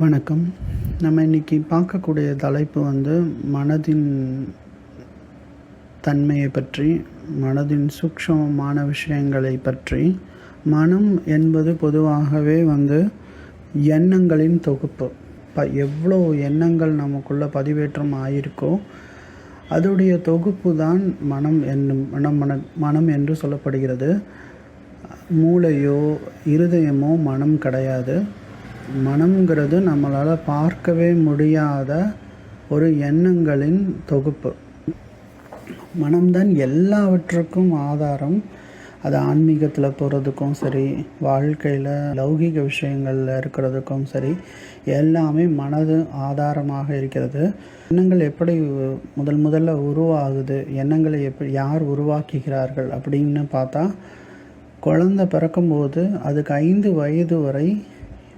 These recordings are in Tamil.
வணக்கம். நம்ம இன்னைக்கு பார்க்கக்கூடிய தலைப்பு வந்து மனதின் தன்மையை பற்றி மனதின் சூக்ஷமமான விஷயங்களை பற்றி. மனம் என்பது பொதுவாகவே வந்து எண்ணங்களின் தொகுப்பு. ப எவ்வளோ எண்ணங்கள் நமக்குள்ளே பதிவேற்றம் ஆயிருக்கோ அதோடைய தொகுப்பு தான் மனம் என்னும் மனம் மன மனம் என்று சொல்லப்படுகிறது. மூளையோ இருதயமோ மனம் கிடையாது. மனம்ங்கிறது நம்மளால் பார்க்கவே முடியாத ஒரு எண்ணங்களின் தொகுப்பு. மனம்தான் எல்லாவற்றுக்கும் ஆதாரம். அது ஆன்மீகத்தில் போகிறதுக்கும் சரி வாழ்க்கையில் லௌகீக விஷயங்களில் இருக்கிறதுக்கும் சரி எல்லாமே மனது ஆதாரமாக இருக்கிறது. எண்ணங்கள் எப்படி முதல் முதல்ல உருவாகுது எண்ணங்களை எப்படி யார் உருவாக்குகிறார்கள் அப்படின்னு பார்த்தா குழந்த பிறக்கும்போது அதுக்கு ஐந்து வயது வரை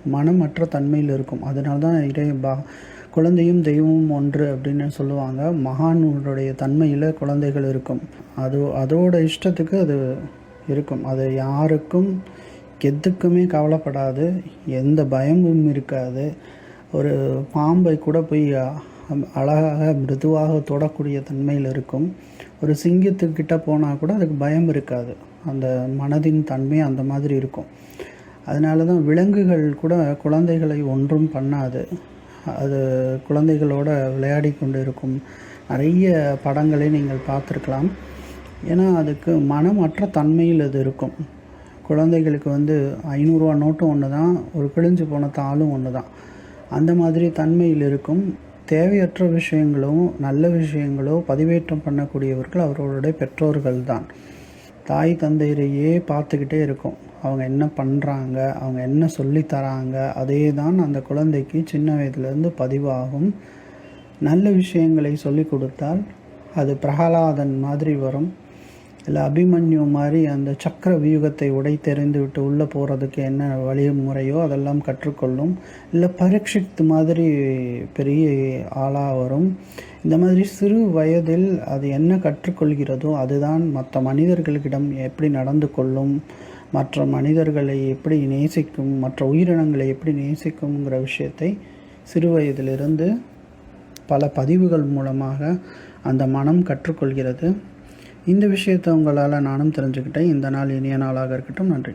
மனமற்ற தன்மையில் இருக்கும். அதனால தான் இறை பா குழந்தையும் தெய்வமும் ஒன்று அப்படின்னு சொல்லுவாங்க. மகானுடைய தன்மையில் குழந்தைகள் இருக்கும். அது அதோட இஷ்டத்துக்கு அது இருக்கும். அது யாருக்கும் எதுக்குமே கவலைப்படாது. எந்த பயமும் இருக்காது. ஒரு பாம்பை கூட போய் அழகாக மிருதுவாக தொடக்கூடிய தன்மையில் இருக்கும். ஒரு சிங்கத்துக்கிட்ட போனால் கூட அதுக்கு பயம் இருக்காது. அந்த மனதின் தன்மை அந்த மாதிரி இருக்கும். அதனால தான் விலங்குகள் கூட குழந்தைகளை ஒன்றும் பண்ணாது. அது குழந்தைகளோட விளையாடி கொண்டு இருக்கும் நிறைய படங்களை நீங்கள் பார்த்துருக்கலாம். ஏன்னா அதுக்கு மனமற்ற தன்மையில் அது இருக்கும். குழந்தைகளுக்கு வந்து ஐநூறுரூவா நோட்டும் ஒன்று தான் ஒரு கிழிஞ்சு போன தாளும் ஒன்று தான் அந்த மாதிரி தன்மையில் இருக்கும். தேவையற்ற விஷயங்களோ நல்ல விஷயங்களோ பதிவேற்றம் பண்ணக்கூடியவர்கள் அவர்களுடைய பெற்றோர்கள் தான் தாய் தந்தையரையே பார்த்துக்கிட்டே இருக்கும். அவங்க என்ன பண்ணுறாங்க அவங்க என்ன சொல்லி தராங்க அதே தான் அந்த குழந்தைக்கு சின்ன வயதுலேருந்து பதிவாகும். நல்ல விஷயங்களை சொல்லி கொடுத்தால் அது பிரகலாதன் மாதிரி வரும். இல்லை அபிமன்யு மாதிரி அந்த சக்கர வியூகத்தை உடை தெரிந்து விட்டு உள்ளே போகிறதுக்கு என்ன வழிமுறையோ அதெல்லாம் கற்றுக்கொள்ளும். இல்லை பரீட்சித் மாதிரி பெரிய ஆளாக வரும். இந்த மாதிரி சிறு வயதில் அது என்ன கற்றுக்கொள்கிறதோ அதுதான் மற்ற மனிதர்களிடம் எப்படி நடந்து கொள்ளும் மற்ற மனிதர்களை எப்படி நேசிக்கும் மற்ற உயிரினங்களை எப்படி நேசிக்குங்கிற விஷயத்தை சிறு வயதிலிருந்து பல பதிவுகள் மூலமாக அந்த மனம் கற்றுக்கொள்கிறது. இந்த விஷயத்தை உங்களால் நானும் தெரிஞ்சுக்கிட்டேன். இந்த நாள் இனிய நாளாக இருக்கட்டும். நன்றி.